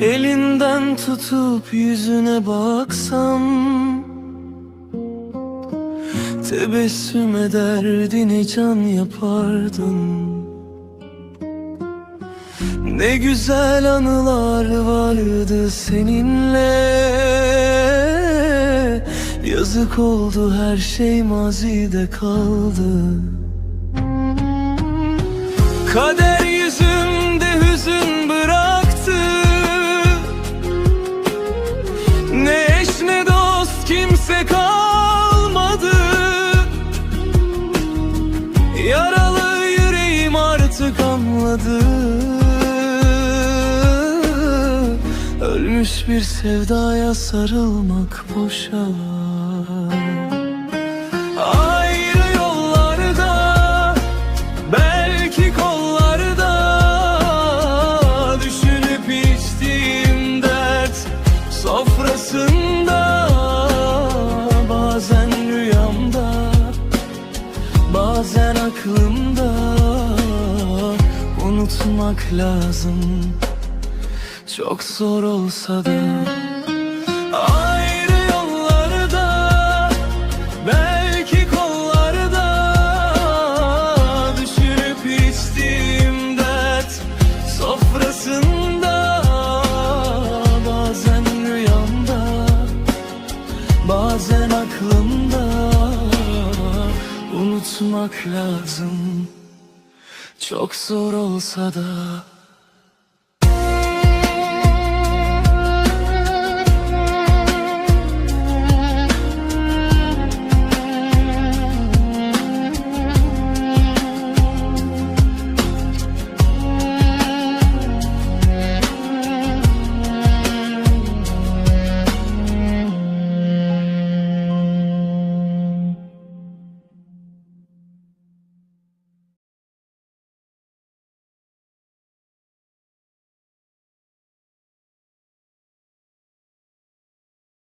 elinden tutup yüzüne baksam Tebessüm ederdin can yapardın. Ne güzel anılar vardı seninle. Yazık oldu her şey mazide kaldı. Kader yüzümde kalmadı. Yaralı yüreğim artık anladı. Ölmüş bir sevdaya sarılmak boşa. Ayrı yollarda Belki kollarda Düşünüp içtiğim dert Sofrasında Bazen aklımda Unutmak lazım. Çok zor olsa da Ayrı yollarda Belki kollarda Düşürüp içtiğim dert Sofrasında Unutmak lazım. Çok zor olsa da